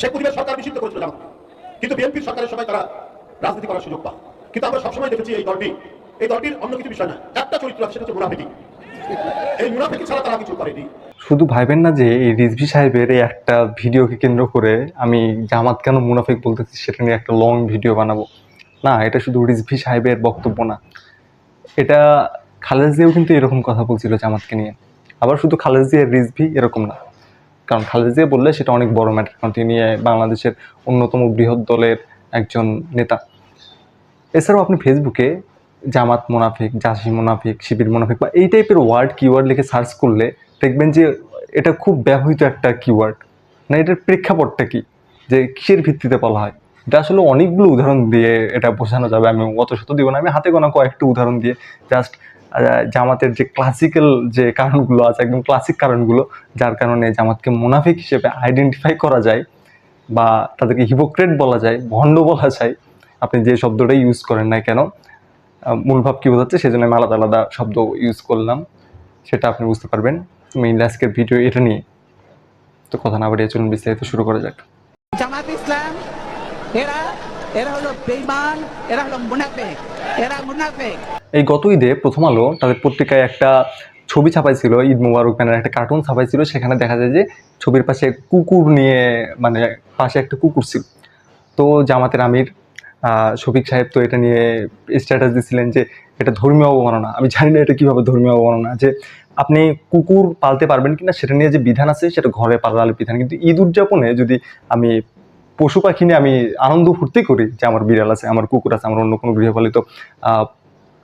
শেখ মুজিবের সরকার নিষিদ্ধ করেছিল জামাত। কিন্তু বিএনপির সরকারের সময় তারা রাজনীতি করার সুযোগ পায়। কিন্তু আমরা সবসময় দেখেছি এই দলটি, এই দলটির অন্য কিছু বিষয় না। একটা চরিত্র আছে, সেটা হচ্ছে মুনাফিকি এই মুনাফিকি ছাড়া তারা কিছু করেনি। শুধু ভাইবেন না যে এই রিজভি সাহেবের এই একটা ভিডিওকে কেন্দ্র করে আমি জামাত কেন মুনাফিক বলতেছি, সেটা নিয়ে একটা লং ভিডিও বানাবো। না, এটা শুধু রিজভি সাহেবের বক্তব্য না। এটা খালেদ জিয়াও কিন্তু এরকম কথা বলছিল জামাতকে নিয়ে। আবার শুধু খালেদ জিয়া রিজভি এরকম না। কারণ খালেদ জিয়া বললে সেটা অনেক বড় ম্যাটার কারণ তিনি বাংলাদেশের অন্যতম বৃহৎ দলের একজন নেতা। এছাড়াও আপনি ফেসবুকে জামাত মোনাফিক, জাসি মোনাফিক, শিবির মোনাফিক বা এই টাইপের ওয়ার্ড কিওয়ার্ড লিখে সার্চ করলে দেখবেন যে এটা খুব ব্যবহৃত একটা কিওয়ার্ড না, এটার প্রেক্ষাপটটা কি? যে কিসের ভিত্তিতে বলা হয়? এটা আসলে অনেকগুলো উদাহরণ দিয়ে এটা বোঝানো যাবে। আমি অত শত দিব না, আমি হাতে গোনা কয়েকটা উদাহরণ দিয়ে জাস্ট জামাতের যে ক্লাসিক্যাল যে কারণগুলো আছে, একদম ক্লাসিক কারণগুলো, যার কারণে জামাতকে মুনাফিক হিসেবে আইডেন্টিফাই করা যায় বা তাদেরকে হিপোক্রেট বলা যায়, ভণ্ড বলা যায়। আপনি যে শব্দটাই ইউজ করেন না কেন মূল ভাব কী বোঝাচ্ছে? সেজন্য আমি আলাদা আলাদা শব্দ ইউজ করলাম। সেটা আপনি বুঝতে পারবেন। মেইনলি আজকের ভিডিও এটা নিয়ে। তো কথা না বাড়িয়ে চলুন, বিস্তারিত শুরু করা যাক। জামাত ইসলাম, এরা এরা হলো বেইমান এরা হলো মুনাফেক, এরা মুনাফেক। এই গত ঈদে প্রথম আলো তাদের পত্রিকায় একটা ছবি ছাপাইছিল, ঈদ মুবারক ব্যানার একটা কার্টুন ছাপাইছিল, সেখানে দেখা যায় যে ছবির পাশে কুকুর নিয়ে মানে পাশে একটা কুকুর ছিল। তো জামাতের আমির শফিক সাহেব তো এটা নিয়ে স্ট্যাটাস দিছিলেন যে এটা ধর্মীয় অবমাননা। আমি জানি না এটা কীভাবে ধর্মীয় অবমাননা, যে আপনি কুকুর পালতে পারবেন কিনা সেটা নিয়ে যে বিধান আছে সেটা ঘরে পালার বিধান। কিন্তু ঈদ উদযাপনে যদি আমি পশু পাখি নিয়ে আমি আনন্দ ফুর্তি করি যে আমার বিড়াল আছে, আমার কুকুর আছে, আমার অন্য কোনো গৃহপালিত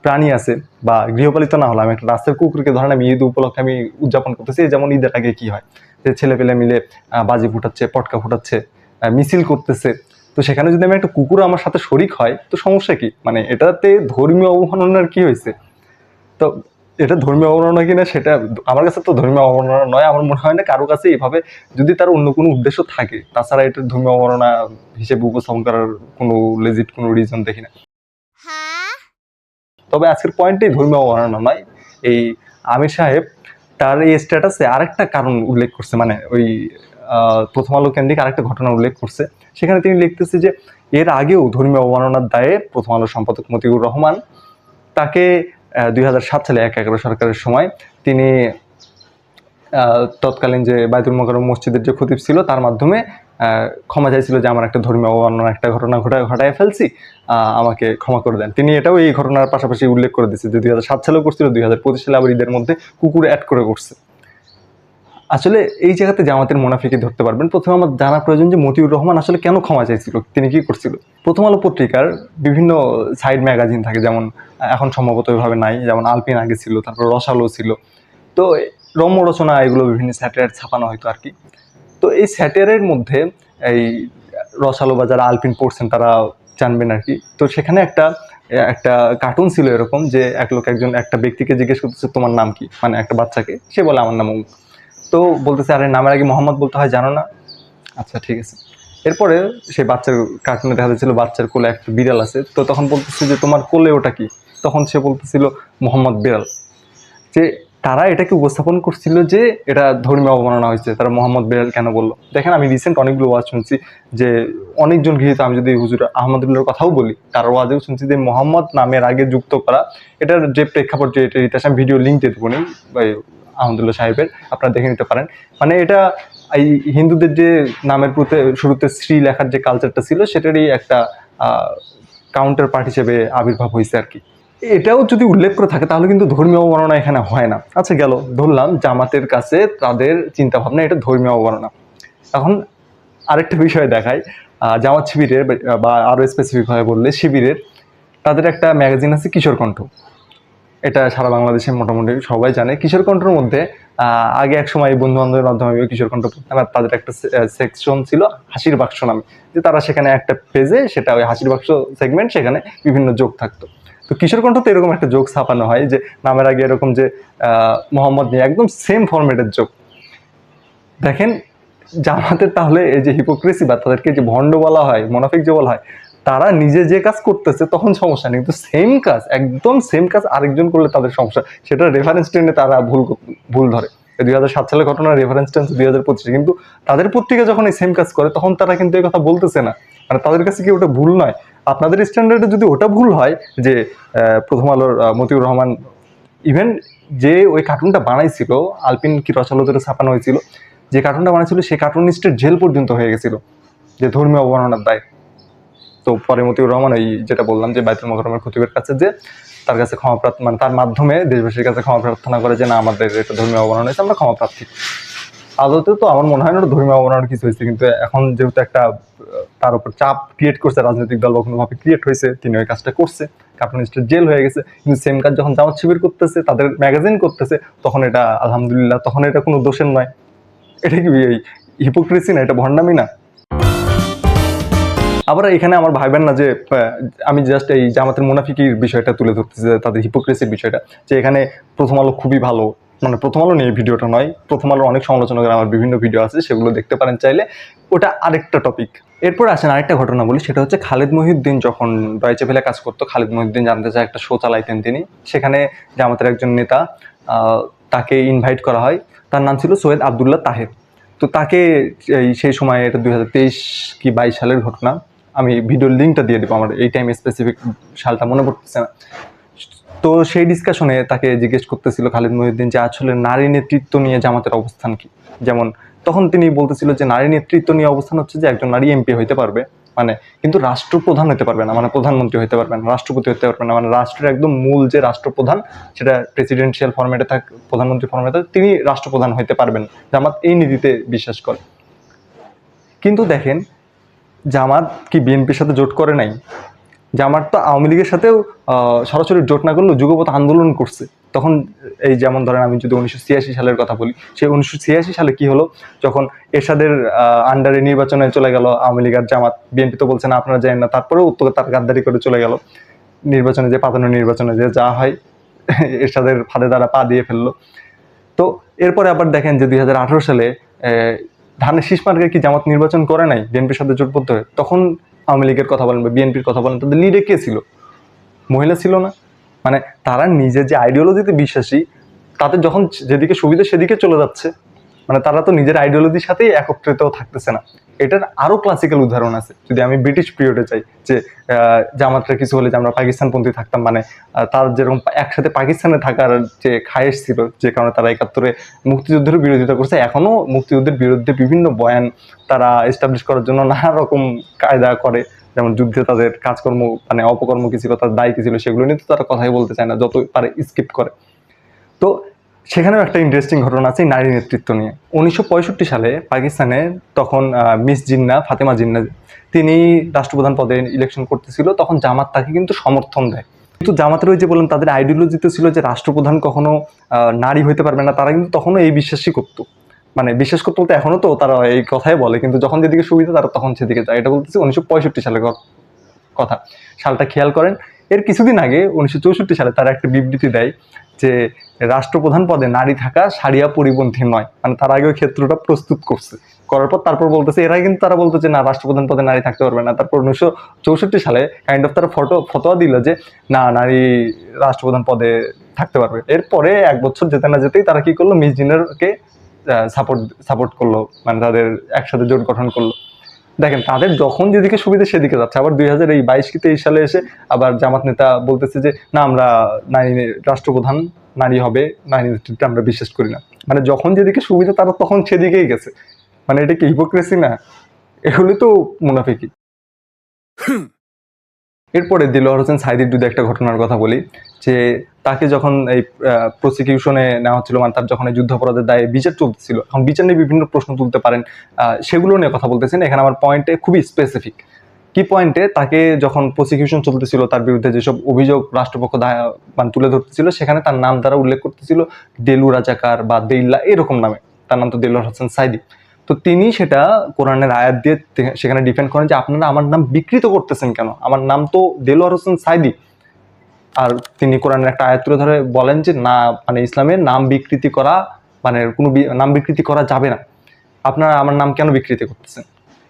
প্রাণী আছে বা গৃহপালিত না হলে আমি একটা রাস্তার কুকুরকে ধরেন আমি ঈদ উপলক্ষে আমি উদযাপন করতেছি যেমন ঈদের আগে কি হয়? যে ছেলে পেলে মিলে বাজি ফুটাচ্ছে, পটকা ফুটাচ্ছে মিছিল করতেছে। তো সেখানে যদি আমি একটা কুকুর আমার সাথে শরিক হয়, তো সমস্যা কি? মানে এটাতে ধর্মীয় অবমাননার কি হয়েছে? তো এটা ধর্মীয় অবমাননা কিনা সেটা আমার কাছে তো ধর্মীয় অবমাননা নয়, আমার মনে হয় না কারও কাছে এভাবে যদি তার অন্য কোনো উদ্দেশ্য থাকে। তাছাড়া এটা ধর্মীয় অবমাননা হিসেবে উপস্থাপন করার কোনো লেজিট কোনো রিজন দেখি না। তবে আজকের পয়েন্টই ধর্মীয় অবমাননা নয় এই আমির সাহেব তার এই স্ট্যাটাসে আরেকটা কারণ উল্লেখ করছে মানে ওই প্রথম আলো কেন্দ্রিক আরেকটা ঘটনা উল্লেখ করছে। সেখানে তিনি লিখতেছে যে, এর আগেও ধর্মীয় অবমাননার দায়ে প্রথম আলো সম্পাদক মতিউর রহমান তাকে দুই সাত সালে এক এগারো সরকারের সময় তিনি তৎকালীন যে বায়তুল মোকারম মসজিদের যে খতিব ছিল তার মাধ্যমে ক্ষমা চাইছিল যে আমার একটা ধর্মীয় অবমাননার একটা ঘটনা ঘটায় ঘটায় ফেলছি আমাকে ক্ষমা করে দেন। তিনি এটাও এই ঘটনার পাশাপাশি উল্লেখ করে দিচ্ছে যে দুই হাজার সাত সালেও করছিল, দুই হাজার পঁচিশ সালে আবার ঈদের মধ্যে কুকুর অ্যাড করে করছে। আসলে এই জায়গাতে জামাতের মুনাফিকে ধরতে পারবেন। প্রথমে আমার জানা প্রয়োজন যে মতিউর রহমান আসলে কেন ক্ষমা চাইছিল, তিনি কি করছিল? প্রথম আলো পত্রিকার বিভিন্ন সাইড ম্যাগাজিন থাকে, যেমন এখন সম্ভবত এভাবে নাই, যেমন আলপিন আগে ছিল, তারপর রসালো ছিল। তো রম্য রচনা এগুলো বিভিন্ন স্যাটেলাইট ছাপানো হয়তো আর কি। তো এই স্যাটেলাইটের মধ্যে এই রসালো বা যারা আলপিন পড়ছেন তারা জানবেন আর কি। তো সেখানে একটা একটা কার্টুন ছিল এরকম যে এক লোক একজন, একটা ব্যক্তিকে জিজ্ঞেস করতেছে, তোমার নাম কি? মানে একটা বাচ্চাকে। সে বলে, আমার নাম অমুক। তো বলতেছে, আরে, নামের আগে মোহাম্মদ বলতে হয়, জানো না? আচ্ছা ঠিক আছে। এরপরে সেই বাচ্চার কার্টুনে দেখা যাচ্ছিল, বাচ্চার কোলে একটা বিড়াল আছে। তো তখন বলতেছে যে, তোমার কোলে ওটা কি? তখন সে বলতেছিল, মোহাম্মদ বিড়াল। যে তারা এটাকে উপস্থাপন করছিল যে এটা ধর্মীয় অবমাননা হয়েছে। তারা মোহাম্মদ বিড়াল কেন বলল? দেখেন, আমি রিসেন্ট অনেকগুলো ওয়াজ শুনছি যে অনেকজন গৃহীত, আমি যদি হুজুর আহমদুল্লাহর কথাও বলি, তার ওয়াজেও শুনছি যে মোহাম্মদ নামের আগে যুক্ত করা, এটার যে প্রেক্ষাপট, যে এটা ইতিহাস আমি ভিডিও লিঙ্ক দিয়ে দেবো নি আহমদুল্লাহ সাহেবের, আপনারা দেখে নিতে পারেন। মানে এটা এই হিন্দুদের যে নামের প্রতি, শুরুতে শ্রী লেখার যে কালচারটা ছিল, সেটারই একটা কাউন্টার পার্ট হিসেবে আবির্ভাব হয়েছে আর কি। এটাও যদি উল্লেখ করে থাকে, তাহলে কিন্তু ধর্মীয় অবমাননা এখানে হয় না। আচ্ছা গেল, ধরলাম জামাতের কাছে তাদের চিন্তা ভাবনা এটা ধর্মীয় অবমাননা। এখন আরেকটা বিষয় দেখায় জামাত শিবিরের বা- বা আরও স্পেসিফিকভাবে বললে, শিবিরের তাদের একটা ম্যাগাজিন আছে, কিশোর কণ্ঠ। এটা সারা বাংলাদেশে মোটামুটি সবাই জানে। কিশোর কণ্ঠের মধ্যে আগে এক সময় বন্ধু বান্ধবের মাধ্যমে কিশোর কণ্ঠ তাদের একটা সেকশন ছিল হাসির বাক্স নামে। যে তারা সেখানে একটা পেজে সেটা ওই হাসির বাক্স সেগমেন্ট সেখানে বিভিন্ন যোগ থাকতো। তো কিশোর কণ্ঠ তো এরকম একটা যোগ ছাপানো হয় যে নামের আগে এরকম যে মোহাম্মদ নিয়ে একদম সেম ফরম্যাটের যোগ। দেখেন, জামাতের তাহলে এই যে হিপোক্রেসি বা তাদেরকে যে ভণ্ড বলা হয়, মোনাফিক যে বলা হয় তারা নিজে যে কাজ করতেছে, তখন সমস্যা নেই। কিন্তু সেম কাজ, একদম সেম কাজ আরেকজন করলে তাদের সমস্যা। সেটা রেফারেন্স টেনে তারা ভুল ভুল ধরে। দুই হাজার সাত সালের ঘটনা রেফারেন্স টেন্স দুই হাজার পঁচিশে। কিন্তু তাদের পত্রিকা যখন এই সেম কাজ করে, তখন তারা কিন্তু এই কথা বলতেছে না। মানে তাদের কাছে কি ওটা ভুল নয়? আপনাদের স্ট্যান্ডার্ডে যদি ওটা ভুল হয়, যে প্রথম আলোর মতিউর রহমান ইভেন যে ওই কার্টুনটা বানাইছিল, আলপিন কি রচালতের ছাপানো হয়েছিল, যে কার্টুনটা বানাইছিল সেই কার্টুনিস্টের জেল পর্যন্ত হয়ে গেছিল, যে ধর্মীয় অবমাননার দায়। তো পরে মতিউর রহমান ওই যেটা বললাম যে বাইতুল মোকরমের খতিবের কাছে যে তার কাছে ক্ষমা মানে তার মাধ্যমে দেশবাসীর কাছে ক্ষমা প্রার্থনা করে যে না, আমাদের একটা ধর্মীয় অবমাননা হয়েছে, আমরা ক্ষমা প্রার্থী। আদতে তো আমার মনে হয় না ধর্মীয় অবমাননার কিছু হয়েছে, কিন্তু এখন যেহেতু একটা তার উপর চাপ ক্রিয়েট করছে, রাজনৈতিক দল কোনোভাবে ক্রিয়েট হয়েছে, তিনি ওই কাজটা করছে, কার্টুনিস্টের জেল হয়ে গেছে, কিন্তু সেম কাজ যখন জামাত শিবির করতেছে, তাদের ম্যাগাজিন করতেছে, তখন এটা আলহামদুলিল্লাহ, তখন এটা কোনো দোষের নয়। এটা কি হিপোক্রেসি না, এটা ভণ্ডামি না? আবার এখানে আমার ভাইবেন না যে আমি জাস্ট এই জামাতের মুনাফিকির বিষয়টা তুলে ধরতেছি তাদের হিপোক্রেসির বিষয়টা, যে এখানে প্রথম আলো খুবই ভালো। মানে প্রথম আলো নিয়ে ভিডিওটা নয়, প্রথম আলোর অনেক সমালোচনা করে আমার বিভিন্ন ভিডিও আছে, সেগুলো দেখতে পারেন চাইলে। ওটা আরেকটা টপিক এরপর আসেন আরেকটা ঘটনা বলি, সেটা হচ্ছে খালেদ মহিউদ্দিন যখন ডয়চে ভেলে কাজ করতো, খালেদ মহিউদ্দিন জানতে চায় একটা শো চালাইতেন তিনি। সেখানে জামাতের একজন নেতা তাকে ইনভাইট করা হয়। তার নাম ছিল সৈয়দ আবদুল্লাহ তাহের। তো তাকে এই সেই সময়, এটা দুই হাজার তেইশ কি বাইশ সালের ঘটনা আমি ভিডিওর লিঙ্কটা দিয়ে দেবো, আমার এই টাইম স্পেসিফিক সালটা মনে পড়তেছে না। তো সেই ডিসকাশনে তাকে জিজ্ঞেস করতেছিল খালিদ মহিউদ্দিন যে, আসলে নারী নেতৃত্ব নিয়ে জামাতের অবস্থান কি? যেমন, তখন তিনি বলতেছিল যে, নারী নেতৃত্ব নিয়ে অবস্থান হচ্ছে যে, একজন নারী এমপি হইতে পারবে। মানে কিন্তু রাষ্ট্রপ্রধান হতে পারবে না মানে প্রধানমন্ত্রী হতে পারবে না, রাষ্ট্রপতি হতে পারবে না মানে রাষ্ট্রের একদম মূল যে রাষ্ট্রপ্রধান, সেটা প্রেসিডেন্সিয়াল ফরম্যাটে থাক, প্রধানমন্ত্রী ফরম্যাটে তিনি রাষ্ট্রপ্রধান হতে পারবেন জামাত এই নীতিতে বিশ্বাস করে। কিন্তু দেখেন জামাত কি বিএনপির সাথে জোট করে নাই? জামাত তো আওয়ামী লীগের সাথেও সরাসরি জোট না করলেও যুগপথ আন্দোলন করছে। তখন এই যেমন ধরেন আমি যদি উনিশশো ছিয়াশি সালের কথা বলি, সেই উনিশশো ছিয়াশি সালে কি হলো? যখন এরশাদের আন্ডারে নির্বাচনে চলে গেল আওয়ামী লীগ আর জামাত, বিএনপি তো বলছে না, আপনারা যান না, তারপরেও উত্তর তার গাদ্দারি করে চলে গেল। নির্বাচনে যে পাতানো নির্বাচনে যে যা হয়, এরশাদের ফাঁদে তারা পা দিয়ে ফেলল। তো এরপরে আবার দেখেন যে দু হাজার আঠেরো সালে ধানের শীষ মার্কে কি জামাত নির্বাচন করে নাই? বিএনপির সাথে জোটবদ্ধ হয়ে? তখন আওয়ামী লীগের কথা বলেন বা বিএনপির কথা বলেন, তাদের লিডে কে ছিল? মহিলা ছিল না। মানে তারা নিজে যে আইডিওলজিতে বিশ্বাসী তাদের যখন যেদিকে সুবিধা সেদিকে চলে যাচ্ছে। মানে তারা তো নিজের আইডিওলজির সাথেই একত্রিত থাকতেছে না। এটার আরও ক্লাসিক্যাল উদাহরণ আছে। যদি আমি ব্রিটিশ পিরিয়ডে চাই যে আহ, জামাতের কিছু হলে যে আমরা পাকিস্তানপন্থী থাকতাম মানে তার যেরকম একসাথে পাকিস্তানে থাকার যে খায়েশ ছিল যে কারণে তারা একাত্তরে মুক্তিযুদ্ধের বিরোধিতা করছে এখনও মুক্তিযুদ্ধের বিরুদ্ধে বিভিন্ন বয়ান তারা এস্টাবলিশ করার জন্য নানা রকম কায়দা করে। যেমন যুদ্ধে তাদের কাজকর্ম মানে অপকর্ম কি ছিল তার দায় কি ছিল সেগুলো নিয়ে তো তারা কথাই বলতে চায় না যত পারে স্কিপ করে। তো সেখানেও একটা ইন্টারেস্টিং ঘটনা আছে নারী নেতৃত্ব নিয়ে। উনিশশো পঁয়ষট্টি সালে পাকিস্তানে তখন মিস জিন্না, ফাতেমা জিন্না, তিনি রাষ্ট্রপ্রধান পদে ইলেকশন করতেছিল, তখন জামাত তাকে কিন্তু সমর্থন দেয়। কিন্তু জামাতের ওই যে বললাম, তাদের আইডিওলজিতে ছিল যে রাষ্ট্রপ্রধান কখনো নারী হইতে পারবে না, তারা কিন্তু তখনও এই বিশ্বাসই করতো। মানে বিশ্বাস করতে বলতে এখনও তো তারা এই কথাই বলে, কিন্তু যখন যেদিকে সুবিধা তারা তখন সেদিকে যায়। এটা বলতেছি উনিশশো সালের কথা। সালটা খেয়াল করেন এর কিছুদিন আগে উনিশশো চৌষট্টি সালে তারা একটা বিবৃতি দেয় যে রাষ্ট্রপ্রধান পদে নারী থাকা সারিয়া পরিপন্থী নয়। মানে তার আগে ওই ক্ষেত্রটা প্রস্তুত করছে। করার পর তারপর বলতেছে, এরা কিন্তু তারা বলতেছে না, রাষ্ট্রপ্রধান পদে নারী থাকতে পারবে না। তারপর উনিশশো চৌষট্টি সালে কাইন্ড অফ তারা ফটো ফটোয়া দিল যে, না, নারী রাষ্ট্রপ্রধান পদে থাকতে পারবে। এরপরে এক বছর যেতে না যেতেই তারা কি করল? মিস জিনারকে সাপোর্ট সাপোর্ট করল। মানে তাদের একসাথে জোট গঠন করল। দেখেন তাদের যখন যেদিকে সুবিধা সেদিকে যাচ্ছে। আবার দুই হাজার এই বাইশ কি তেইশ সালে এসে আবার জামাত নেতা বলতেছে যে না আমরা নারী রাষ্ট্রপ্রধান নারী হবে নারী নেতৃত্বে আমরা বিশ্বাস করি না। মানে যখন যেদিকে সুবিধা তারা তখন সেদিকেই গেছে। মানে এটা কি হিপোক্রেসি না? এগুলো তো মুনাফিকি এরপরে দিলওয়ার হোসেন সাইদির যদি একটা ঘটনার কথা বলি যে তাকে যখন এই প্রসিকিউশনে নেওয়া হচ্ছিল মানে তার যখন এই যুদ্ধাপরাধের দায়ে বিচার চলতেছিল, এখন বিচার নিয়ে বিভিন্ন প্রশ্ন তুলতে পারেন সেগুলো নিয়ে কথা বলতেছেন। এখানে আমার পয়েন্টে খুবই স্পেসিফিক কি পয়েন্টে তাকে যখন প্রসিকিউশন চলতেছিল, তার বিরুদ্ধে যেসব অভিযোগ রাষ্ট্রপক্ষ মানে তুলে ধরতেছিল, সেখানে তার নাম তারা উল্লেখ করতেছিল, দেলু রাজাকার বা দেইল্লা এরকম নামে। তার নাম তো দেলোয়ার হোসেন সাইদি। তো তিনি সেটা কোরআনের আয়াত দিয়ে সেখানে ডিপেন্ড করেন যে, আপনারা আমার নাম বিকৃত করতেছেন কেন? আমার নাম তো দেলোয়ার হোসেন সাইদি। আর তিনি কোরআনের একটা আয়াত তুলে ধরে বলেন যে, না মানে ইসলামের নাম বিকৃতি করা মানে কোনো নাম বিকৃতি করা যাবে না। আপনারা আমার নাম কেন বিকৃতি করতেছেন?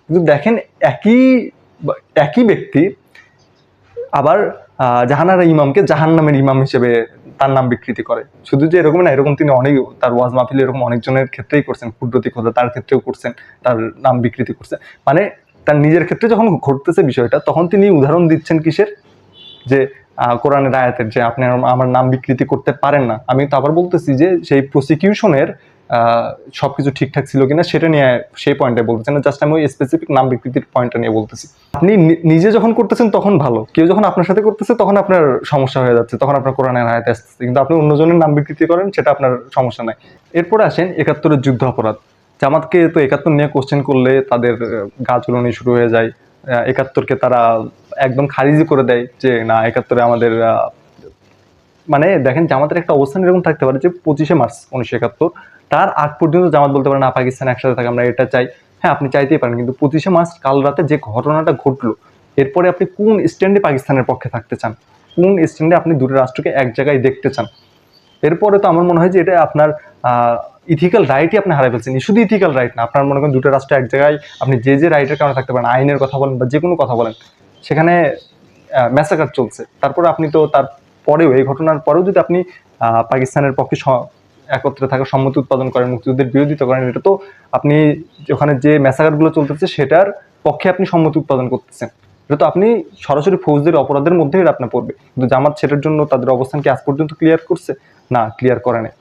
কিন্তু দেখেন, একই একই ব্যক্তি আবার জাহানারা ইমামকে জাহান্নামের ইমাম হিসেবে তার নাম বিকৃতি করে। শুধু যে এরকম না, এরকম তিনি অনেক, তার ওয়াজ মাহফিল এরকম অনেকজনের ক্ষেত্রেই করছেন। কুদরতি খোদা তার ক্ষেত্রেও করছেন, তার নাম বিকৃতি করছেন মানে তার নিজের ক্ষেত্রে যখন ঘটতেছে বিষয়টা, তখন তিনি উদাহরণ দিচ্ছেন কিসের? যে কোরআনের আয়াতের যে আপনি আমার- নাম বিকৃতি করতে পারেন না, আমি তো আবার বলতেছি যে সেই প্রসিকিউশনের সবকিছু ঠিকঠাক ছিল কিনা সেটা নিয়ে সেই পয়েন্টে বলতেছি না জাস্ট আমি ওই স্পেসিফিক নাম বিকৃতির পয়েন্টটা নিয়ে বলতেছি। আপনি নিজে যখন করতেছেন তখন ভালো, কেউ যখন আপনার সাথে করতেছে তখন আপনার সমস্যা হয়ে যাচ্ছে, তখন আপনার কোরআনের আয়াতে আসতেছে, কিন্তু আপনি অন্যজনের নাম বিকৃতি করেন সেটা আপনার সমস্যা নাই। এরপরে আসেন একাত্তরের যুদ্ধ অপরাধ। জামাতকে তো একাত্তর নিয়ে কোশ্চেন করলে তাদের গা চুলনি শুরু হয়ে যায় একাত্তরকে তারা একদম খারিজি করে দেয় যে, না, একাত্তরে আমাদের মানে দেখেন জামাতের একটা অবস্থান এরকম থাকতে পারে যে, পঁচিশে মার্চ উনিশশো একাত্তর, তার আগ পর্যন্ত জামাত বলতে পারে না, পাকিস্তান একসাথে থাকে, আমরা এটা চাই। হ্যাঁ আপনি চাইতেই পারেন, কিন্তু পঁচিশে মার্চ কাল রাতে যে ঘটনাটা ঘটলো, এরপরে আপনি কোন স্ট্যান্ডে পাকিস্তানের পক্ষে থাকতে চান? কোন স্ট্যান্ডে আপনি দুটো রাষ্ট্রকে এক জায়গায় দেখতে চান? এরপরে তো আমার মনে হয় যে, এটা আপনার ইথিক্যাল রাইটই আপনি হারাই ফেলছেন। শুধু ইথিক্যাল রাইট না, আপনার মনে করেন দুটো রাষ্ট্র এক জায়গায়, আপনি যে যে রাইটের কারণে থাকতে পারেন, আইনের কথা বলেন বা যে কোনো কথা বলেন সেখানে ম্যাসাকার চলছে। তারপরে আপনি তো তার পরেও, এই ঘটনার পরেও যদি আপনি পাকিস্তানের পক্ষে একত্রে থাকা সম্মতি উৎপাদন করেন, মুক্তিযুদ্ধের বিরোধিতা করেন, এটা তো আপনি ওখানে যে ম্যাসাকারগুলো চলতেছে, সেটার পক্ষে আপনি সম্মতি উৎপাদন করতেছেন। এটা তো আপনি সরাসরি ফৌজদের অপরাধের মধ্যেই এটা আপনার পড়বে। কিন্তু জামাত সেটার জন্য তাদের অবস্থানকে আজ পর্যন্ত ক্লিয়ার করছে? না ক্লিয়ার করে নাই।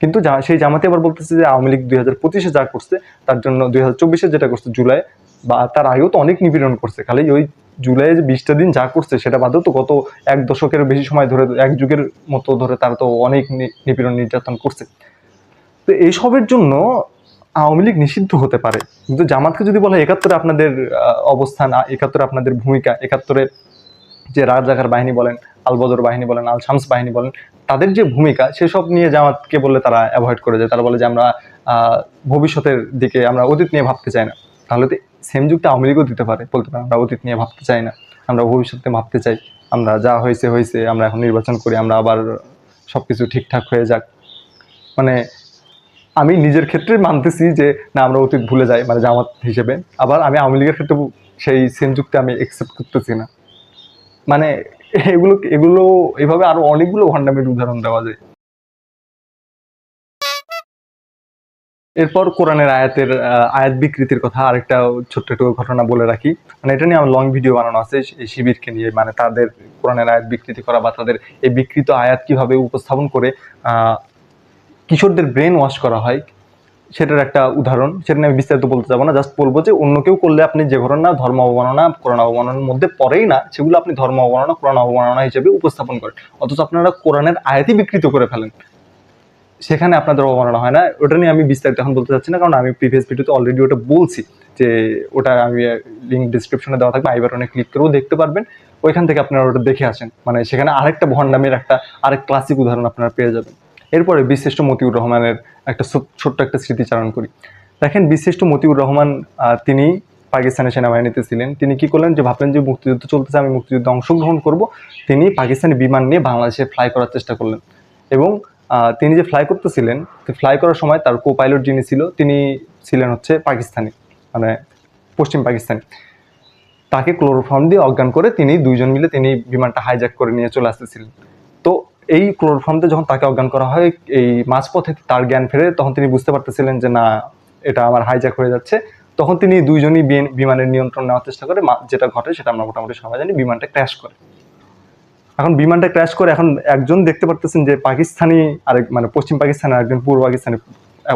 কিন্তু সেই জামাতে আবার বলতেছে যে আওয়ামী লীগ দুই হাজার পঁচিশে যা করছে, তার জন্য দুই হাজার চব্বিশে যেটা করছে, জুলাই বা তার আগেও তো অনেক নিপীড়ন করছে, খালি ওই জুলাইয়ে যে বিশটা দিন যা করছে, সেটা বাদেও তো গত এক দশকের বেশি সময় ধরে, এক যুগের মতো ধরে তারা তো অনেক নিপীড়ন নির্যাতন করছে। তো এইসবের জন্য আওয়ামী লীগ নিষিদ্ধ হতে পারে। কিন্তু জামাতকে যদি বলা একাত্তরে আপনাদের অবস্থান একাত্তরে আপনাদের ভূমিকা, একাত্তরে যে রাজাকার বাহিনী বলেন, আলবদর বাহিনী বলেন, আল শামস বাহিনী বলেন, তাদের যে ভূমিকা, সেসব নিয়ে জামাতকে বললে তারা অ্যাভয়েড করে যায়। তারা বলে যে আমরা ভবিষ্যতের দিকে আমরা অতীত নিয়ে ভাবতে চাই না। তাহলে তো সেম যুগটা আওয়ামী লীগও দিতে পারে। বলতে পারে আমরা অতীত নিয়ে ভাবতে চাই না। আমরা ভবিষ্যতে ভাবতে চাই। আমরা যা হয়েছে হয়েছে, আমরা এখন নির্বাচন করি, আমরা আবার সব কিছু ঠিকঠাক হয়ে যাক। মানে আমি নিজের ক্ষেত্রে মানতেছি যে, না, আমরা অতীত ভুলে যাই মানে জামাত হিসেবে। আবার আমি আওয়ামী লীগের ক্ষেত্রে সেই সেম যুক্তি আমি একসেপ্ট করতেছি না। মানে এগুলো এগুলো, এভাবে আরও অনেকগুলো ভণ্ডামের উদাহরণ দেওয়া যায়। এরপর কোরআনের আয়াতের আয়াত বিকৃতির কথা আরেকটা ছোট্ট একটু ঘটনা বলে রাখি। মানে এটা নিয়ে আমার লং ভিডিও বানানো আছে এই শিবিরকে নিয়ে। মানে তাদের কোরআনের আয়াত বিকৃতি করা বা তাদের এই বিকৃত আয়াত কীভাবে উপস্থাপন করে কিশোরদের ব্রেন ওয়াশ করা হয়, সেটার একটা উদাহরণ। সেটা নিয়ে আমি বিস্তারিত বলতে যাব না জাস্ট বলব যে অন্য কেউ করলে আপনি যে ঘটনা, ধর্ম অবমাননা, কোরআন অবমাননার মধ্যে পড়েই না, সেগুলো আপনি ধর্ম অবমাননা, কোরআন অবমাননা হিসেবে উপস্থাপন করেন। অথচ আপনারা কোরআনের আয়াতই বিকৃত করে ফেলেন। সেখানে আপনাদের অবমাননা হয় না। ওটা নিয়ে আমি বিস্তারিত এখন বলতে চাচ্ছি না, কারণ আমি প্রিভিয়াস ভিডিওতে অলরেডি ওটা বলছি যে ওটা আমি লিঙ্ক ডিসক্রিপশনে দেওয়া থাকবে আই বাটনে ক্লিক করেও দেখতে পারবেন। ওইখান থেকে আপনারা ওটা দেখে আসেন। মানে সেখানে আরেকটা ভণ্ডামের একটা, আরেক ক্লাসিক উদাহরণ আপনারা পেয়ে যাবেন। এরপরে বিশিষ্ট মতিউর রহমানের একটা ছোট্ট একটা স্মৃতিচারণ করি। দেখেন, বিশিষ্ট মতিউর রহমান তিনি পাকিস্তানের সেনাবাহিনীতে ছিলেন। তিনি কি করলেন যে ভাবলেন যে মুক্তিযুদ্ধ চলতেছে, আমি মুক্তিযুদ্ধে অংশগ্রহণ করব। তিনি পাকিস্তানি বিমান নিয়ে বাংলাদেশে ফ্লাই করার চেষ্টা করলেন। এবং তিনি যে ফ্লাই করতেছিলেন ফ্লাই করার সময় তার কো পাইলট যিনি ছিল, তিনি ছিলেন হচ্ছে পাকিস্তানি মানে পশ্চিম পাকিস্তানি। তাকে ক্লোরোফর্ম দিয়ে অজ্ঞান করে তিনি দুইজন মিলে তিনি বিমানটা হাইজ্যাক করে নিয়ে চলে আসতেছিলেন। তো এই ক্লোরোফর্মতে যখন তাকে অজ্ঞান করা হয়, এই মাঝপথে তার জ্ঞান ফেরে, তখন তিনি বুঝতে পারতেছিলেন যে, না, এটা আমার হাইজ্যাক হয়ে যাচ্ছে। তখন তিনি দুইজনই বিমানের নিয়ন্ত্রণ নেওয়ার চেষ্টা করে যেটা ঘটে সেটা আমরা মোটামুটি সবাই জানি, বিমানটা ক্র্যাশ করে। এখন বিমানটা ক্র্যাশ করে এখন একজন দেখতে পারতেছেন যে পাকিস্তানি আরেক মানে পশ্চিম পাকিস্তানের একজন পূর্ব পাকিস্তানি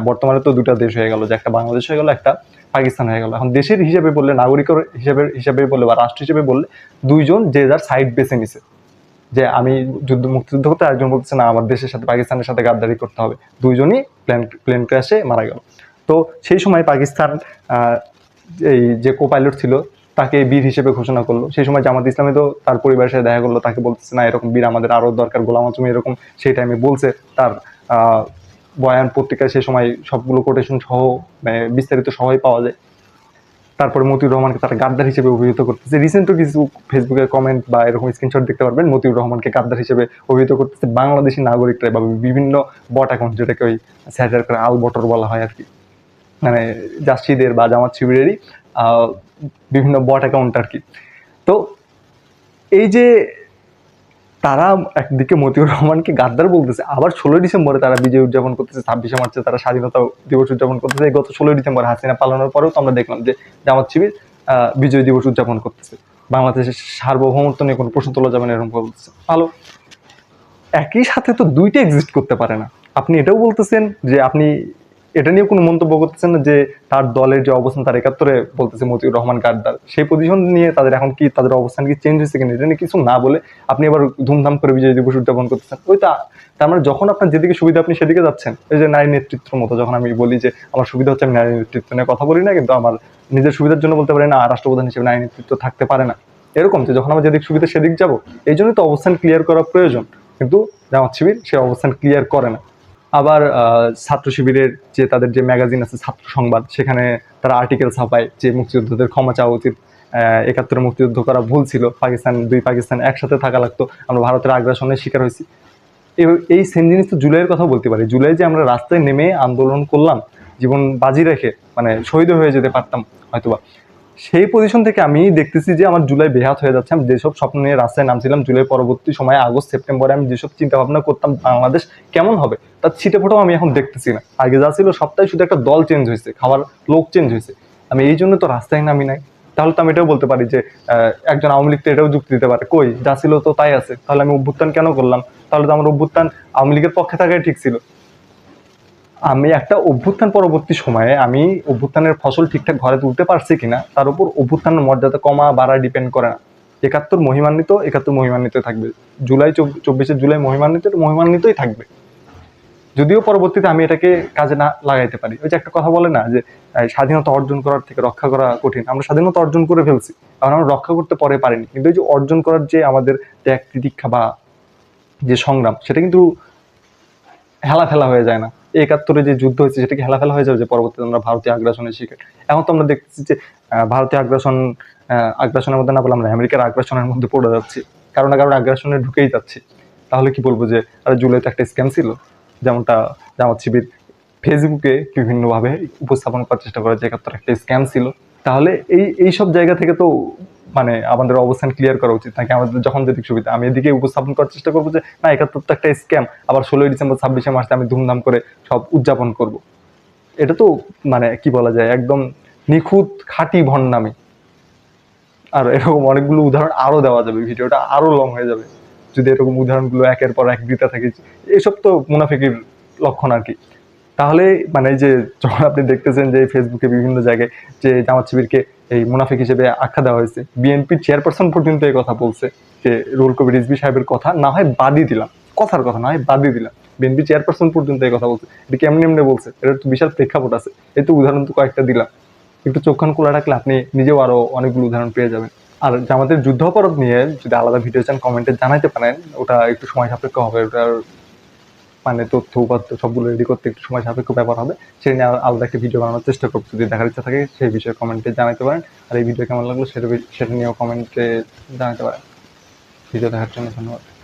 বর্তমানে তো দুটা দেশ হয়ে গেল, যে একটা বাংলাদেশ হয়ে গেল, একটা পাকিস্তান হয়ে গেল। এখন দেশের হিসেবে বললে, নাগরিকের হিসেবে হিসেবে বললে বা রাষ্ট্র হিসেবে বললে, দুইজন যে যার সাইড বেছে নিছে। যে আমি যুদ্ধ, মুক্তিযুদ্ধ করতে একজন বলতেছে, না, আমার দেশের সাথে, পাকিস্তানের সাথে গাদ্দারি করতে হবে। দুইজনই প্লেন প্লেন ক্র্যাশে মারা গেল। তো সেই সময় পাকিস্তান এই যে কো পাইলট ছিল তাকে বীর হিসেবে ঘোষণা করল। সেই সময় জামাত ইসলামে তো তার পরিবারের সাথে দেখা করল, তাকে বলতেছে, না, এরকম বীর আমাদের আরও দরকার, গোলাম আজমি এরকম, সেই টাইমে বলছে, তার বয়ান পত্রিকায় সেই সময় সবগুলো কোটেশন সহ মানে বিস্তারিত সহই পাওয়া যায়। তারপরে মতিউর রহমানকে তারা গাদ্দার হিসেবে অভিহিত করতেছে। রিসেন্টও কিছু ফেসবুকে কমেন্ট বা এরকম স্ক্রিনশট দেখতে পারবেন। মতিউর রহমানকে গাদ্দার হিসেবে অভিহিত করতেছে। বাংলাদেশি নাগরিকরা বা বিভিন্ন বট অ্যাকাউন্ট যেটাকে ওই স্যাটার করে আল বটর বলা হয় আর কি মানে জাসিদের বা জামাত শিবিরেরই বিভিন্ন বট অ্যাকাউন্ট আর কি। তো এই যে তারা একদিকে মতিউর রহমানকে গাদ্দার বলতেছে, আবার ষোলোই ডিসেম্বরে তারা বিজয় উদযাপন করতেছে, ছাব্বিশে মার্চে তারা স্বাধীনতা দিবস উদযাপন করতেছে। গত ষোলোই ডিসেম্বর হাসিনা পালানোর পরেও তো আমরা দেখলাম যে জামাত শিবির বিজয় দিবস উদযাপন করতেছে। বাংলাদেশের সার্বভৌমত্ব নিয়ে কোনো প্রশ্ন তোলা যাবে না এরকম বলতেছে। ভালো। একই সাথে তো দুইটা এক্সিস্ট করতে পারে না। আপনি এটাও বলতেছেন যে আপনি এটা নিয়ে কোনো মন্তব্য করতেছেন না যে তার দলের যে অবস্থান, তার একাত্তরে বলতেছে মতিউর রহমান গাদ্দার। সেই পজিশন নিয়ে তাদের এখন কি, তাদের অবস্থান কি চেঞ্জ হয়েছে কিনা, এটা নিয়ে কিছু না বলে আপনি আবার ধুমধাম করে বিজয় দিবস উদযাপন করতেছেন। ওই তা তার মানে যখন আপনার যেদিকে সুবিধা আপনি সেদিকে যাচ্ছেন। ওই যে নারী নেতৃত্বের মতো যখন আমি বলি যে আমার সুবিধা হচ্ছে আমি নারী নেতৃত্ব নিয়ে কথা বলি না, কিন্তু আমার নিজের সুবিধার জন্য বলতে পারি না রাষ্ট্রপ্রধান হিসেবে নারী নেতৃত্ব থাকতে পারে না। এরকম যে যখন আমার যেদিক সুবিধা সেদিক যাব, এই জন্যই তো অবস্থান ক্লিয়ার করা প্রয়োজন। কিন্তু জামাত শিবির সে অবস্থান ক্লিয়ার করে না। আবার ছাত্র শিবিরের যে তাদের যে ম্যাগাজিন আছে, ছাত্র সংবাদ, সেখানে তারা আর্টিকেল ছাপায় যে মুক্তিযোদ্ধাদের ক্ষমা চাওয়া উচিত একাত্তরে মুক্তিযুদ্ধ করা ভুল ছিল, পাকিস্তান, দুই পাকিস্তান একসাথে থাকা লাগতো, আমরা ভারতের আগ্রাসনের শিকার হয়েছি। এই সেম জিনিস তো জুলাইয়ের কথা বলতে পারি। জুলাই যে আমরা রাস্তায় নেমে আন্দোলন করলাম, জীবন বাজি রেখে মানে শহীদ হয়ে যেতে পারতাম, হয়তোবা। সেই পজিশন থেকে আমি দেখতেছি যে আমার জুলাই বেহাত হয়ে যাচ্ছে। আমি যেসব স্বপ্ন নিয়ে রাস্তায় নামছিলাম জুলাই পরবর্তী সময়ে, আগস্ট, সেপ্টেম্বরে আমি যেসব চিন্তা ভাবনা করতাম, বাংলাদেশ কেমন হবে? তার ছিটে ফোটাও আমি এখন দেখতেছি না। আগে যা ছিল সপ্তাহে শুধু একটা দল চেঞ্জ হয়েছে, খাবার লোক চেঞ্জ হয়েছে। আমি এই জন্য তো রাস্তায় নামি নাই। তাহলে তো আমি এটাও বলতে পারি যে একজন আওয়ামী লীগ তো এটাও যুক্তি দিতে পারে, কই? যা ছিল তো তাই আছে। তাহলে আমি অভ্যুত্থান কেন করলাম? তাহলে তো আমার অভ্যুত্থান আওয়ামী লীগের পক্ষে থাকাই ঠিক ছিল। আমি একটা অভ্যুত্থান পরবর্তী সময়ে আমি অভ্যুত্থানের ফসল ঠিকঠাক ঘরে তুলতে পারছি কিনা, তার উপর অভ্যুত্থানের মর্যাদা কমা বাড়া ডিপেন্ড করে না। একাত্তর মহিমান্বিত একাত্তর মহিমান্বিত থাকবে। জুলাই চব্বিশে জুলাই মহিমান্বিত, মহিমান্বিতই থাকবে। যদিও পরবর্তীতে আমি এটাকে কাজে না লাগাইতে পারি। ওই যে একটা কথা বলে না যে স্বাধীনতা অর্জন করার থেকে রক্ষা করা কঠিন। আমরা স্বাধীনতা অর্জন করে ফেলছি, কারণ আমরা রক্ষা করতে পরে পারিনি। কিন্তু এই যে অর্জন করার যে আমাদের ত্যাগ তিতিক্ষা বা যে সংগ্রাম, সেটা কিন্তু হেলা ফেলা হয়ে যায় না। একাত্তরে যে যুদ্ধ হয়েছে, সেটা কি হেলা ফেলা হয়ে যাবে যে পরবর্তীতে আমরা ভারতীয় আগ্রাসনের শিকার? এখন তো আমরা দেখতেছি যে ভারতীয় আগ্রাসন আগ্রাসনের মধ্যে না বলে আমরা আমেরিকার আগ্রাসনের মধ্যে পড়ে যাচ্ছি। কারণ না কারণ আগ্রাসনে ঢুকেই যাচ্ছি। তাহলে কি বলব যে, আরে জুলাইতে একটা স্ক্যাম ছিল। যেমনটা জামাত শিবির ফেসবুকে বিভিন্নভাবে উপস্থাপন করার চেষ্টা করে যে একাত্তর একটা স্ক্যাম ছিল। তাহলে এই এই সব জায়গা থেকে তো মানে আমাদের অবস্থান ক্লিয়ার করা উচিত। নাকি আমাদের যখন যেদিক সুবিধা, আমি এদিকে উপস্থাপন করার চেষ্টা করব যে, না, একাত্তর তো একটা স্ক্যাম আবার ষোলোই ডিসেম্বর, ছাব্বিশে মার্চে আমি ধুমধাম করে সব উদযাপন করব। এটা তো মানে কি বলা যায়, একদম নিখুঁত খাঁটি ভণ্ডামি। আর এরকম অনেকগুলো উদাহরণ আরও দেওয়া যাবে, ভিডিওটা আরও লং হয়ে যাবে। যদি এরকম উদাহরণগুলো একের পর এক দিতে থাকি, এসব তো মুনাফিকির লক্ষণ আর কি। তাহলে মানে যে যখন আপনি দেখতেছেন যে ফেসবুকে বিভিন্ন জায়গায় যে জামাত শিবিরকে এই মুনাফিক হিসেবে আখ্যা দেওয়া হয়েছে বিএনপির চেয়ারপারসন পর্যন্ত এই কথা বলছে যে রুল কবির রিজভি সাহেবের কথা, না হয় বাদই দিলাম, কথার কথা না হয় বাদই দিলাম। বিএনপি চেয়ারপারসন পর্যন্ত এই কথা বলছে। এটা কেমনি এমনি বলছে? এটার তো বিশাল প্রেক্ষাপট আছে। এই তো উদাহরণ তো কয়েকটা দিলাম। একটু চোখান খোলা রাখলে আপনি নিজেও আরও অনেকগুলো উদাহরণ পেয়ে যাবেন। আর আমাদের যুদ্ধাপরাধ নিয়ে যদি আলাদা ভিডিও চান কমেন্টে জানাতে পারেন। ওটা একটু সময় সাপেক্ষ হবে, ওটার মানে তথ্য, উপাত্ত সবগুলো রেডি করতে একটু সময় সাপেক্ষ ব্যাপার হবে সেটা নিয়ে আলাদা- একটা ভিডিও বানানোর চেষ্টা করব। যদি দেখার ইচ্ছা থাকে, সেই বিষয়ে কমেন্টে জানাতে পারেন। আর এই ভিডিও কেমন লাগল সেটা সেটা নিয়েও কমেন্টে জানাতে পারেন। ভিডিও দেখার জন্য ধন্যবাদ।